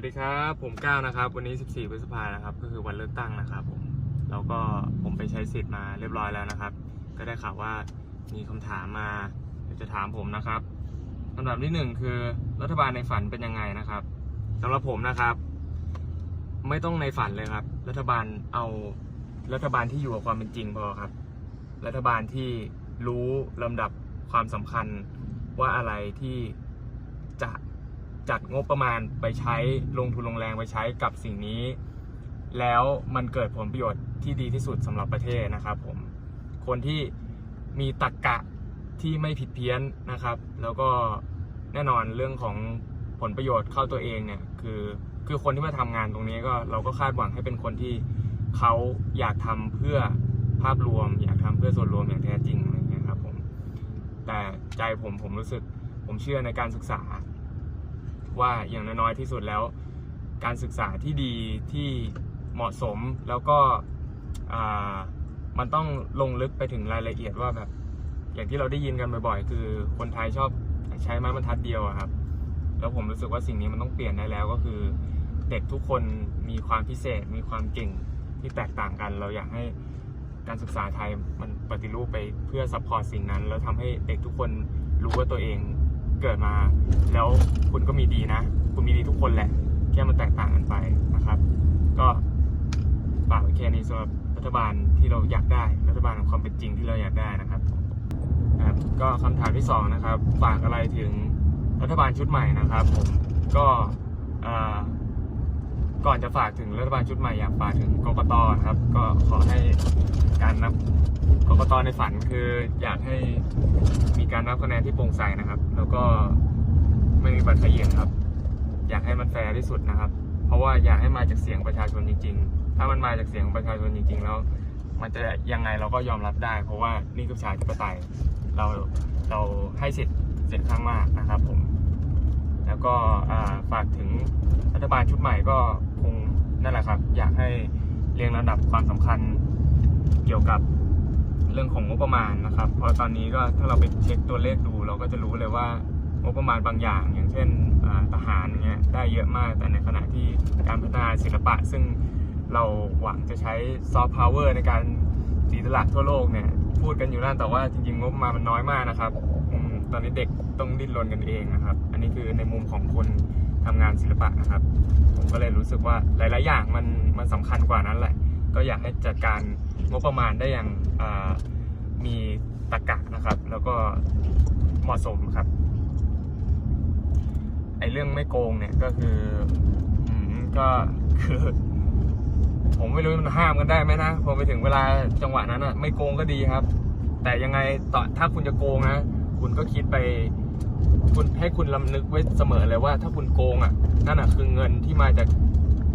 วัสดีครับ ผมก้าวนะครับ วันนี้ 14 พฤษภานะครับ ก็คือวันเลือกตั้งนะครับผม แล้วก็ผมไปใช้สิทธิ์มาเรียบร้อยแล้วนะครับ ก็ได้ข่าวว่ามีคำถามมาเดี๋ยวจะถามผมนะครับคำถามที่หนึ่งคือรัฐบาลในฝันเป็นยังไงนะครับสำหรับผมนะครับ ไม่ต้องในฝันเลยครับ รัฐบาลเอารัฐบาลที่อยู่กับความเป็นจริงพอครับ รัฐบาลที่รู้ลำดับความสำคัญว่าอะไรที่จะ จัดงบประมาณไปใช้ลงทุนลงแรงไปใช้กับสิ่งนี้ แล้วมันเกิดผลประโยชน์ที่ดีที่สุดสำหรับประเทศนะครับผมคนที่มีตรกกะที่ไม่ผิดเพี้ยนนะครับ แล้วก็แน่นอนเรื่องของผลประโยชน์เข้าตัวเองเนี่ยคือคือคนที่มาทำงานตรงนี้ก็เราก็คาดหวังให้เป็นคนที่เขาอยากทำเพื่อภาพรวม อยากทำเพื่อส่วนรวมอย่างแท้จริงอะไรเงี้ยครับผมแต่ใจผมผมรู้สึกผมเชื่อในการศึกษา ว่าอย่างน้อยที่สุดแล้ว การศึกษาที่ดีที่เหมาะสมแล้วก็มันต้องลงลึกไปถึงรายละเอียดว่าแบบอย่างที่เราได้ยินกันบ่อยๆ คือคนไทยชอบใช้ไม้บรรทัดเดียวครับ แล้วผมรู้สึกว่าสิ่งนี้มันต้องเปลี่ยนได้แล้วก็คือ เด็กทุกคนมีความพิเศษ มีความเก่งที่แตกต่างกัน เราอยากให้การศึกษาไทยมันปฏิรูปไปเพื่อซัพพอร์ตสิ่งนั้น แล้วทำให้เด็กทุกคนรู้ว่าตัวเอง เกิดมา แล้วคุณก็มีดีนะ คุณมีดีทุกคนแหละแค่มันแตกต่างกันไปนะครับ ก็ฝากไว้แค่นี้สำหรับรัฐบาลที่เราอยากได้รัฐบาลของความเป็นจริงที่เราอยากได้นะครับนะครับก็คำถามที่สองนะครับ ฝากอะไรถึงรัฐบาลชุดใหม่นะครับ ผมก็อ่า ก่อนจะฝากถึงรัฐบาลชุดใหม่อยากฝากถึงกกตครับ ก็ขอให้การนับกกตในฝันคืออยากให้มีการนับคะแนนที่โปร่งใสนะครับ แล้วก็ไม่มีบัตรเขย่งครับ อยากให้มันแฟร์ที่สุดนะครับ เพราะว่าอยากให้มาจากเสียงประชาชนจริง ๆ ถ้ามันมาจากเสียงของประชาชนจริง ๆ แล้ว มันจะยังไงเราก็ยอมรับได้ เพราะว่านี่คือประชาธิปไตยเราเราให้สิทธิ์เสียงข้างมากนะครับผม แล้วก็ฝากถึงรัฐบาลชุดใหม่ก็คงนั่นแหละครับ อยากให้เรียงระดับความสำคัญเกี่ยวกับเรื่องของงบประมาณนะครับ เพราะตอนนี้ก็ถ้าเราไปเช็คตัวเลขดู เราก็จะรู้เลยว่างบประมาณบางอย่าง อย่างเช่นทหารเงี้ยได้เยอะมาก แต่ในขณะที่การพัฒนาศิลปะ ซึ่งเราหวังจะใช้ซอฟต์พาวเวอร์ในการตีตลาดทั่วโลกเนี่ยพูดกันอยู่นั่นแต่ว่าจริงๆงบประมาณมันน้อยมากนะครับ ตอนนี้เด็กต้องดิ้นรนกันเองนะครับ อันนี้คือในมุมของคนทำงานศิลปะนะครับ ผมก็เลยรู้สึกว่าหลาย ๆ อย่างมันมันสำคัญกว่านั้นแหละ ก็อยากให้จัดการงบประมาณได้อย่างามีตรรกะนะครับ แล้วก็เหมาะสมครับไอเรื่องไม่โกงเนี่ยก็คืออืมก็คือ ผมไม่รู้มันห้ามกันได้ไหมนะพอไปถึงเวลาจังหวะนั้นอะไม่โกงก็ดีครับ แต่ยังไงต่อถ้าคุณจะโกงนะ คุณก็คิดไป คุณให้คุณลำนึกไว้เสมอเลยว่า ถ้าคุณโกงอะนั่นอะคือเงินที่มาจาก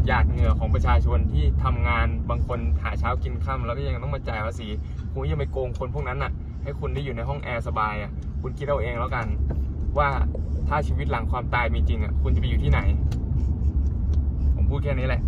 หยาดเหงื่อของประชาชนที่ทำงานบางคนหาเช้ากินค่ำแล้วก็ยังต้องมาจ่ายภาษีคุณยังไปโกงคนพวกนั้นอะ ให้คุณได้อยู่ในห้องแอร์สบายอะคุณคิดเอาเองแล้วกัน ว่าถ้าชีวิตหลังความตายมีจริงอะคุณจะไปอยู่ที่ไหน ผมพูดแค่นี้แหละ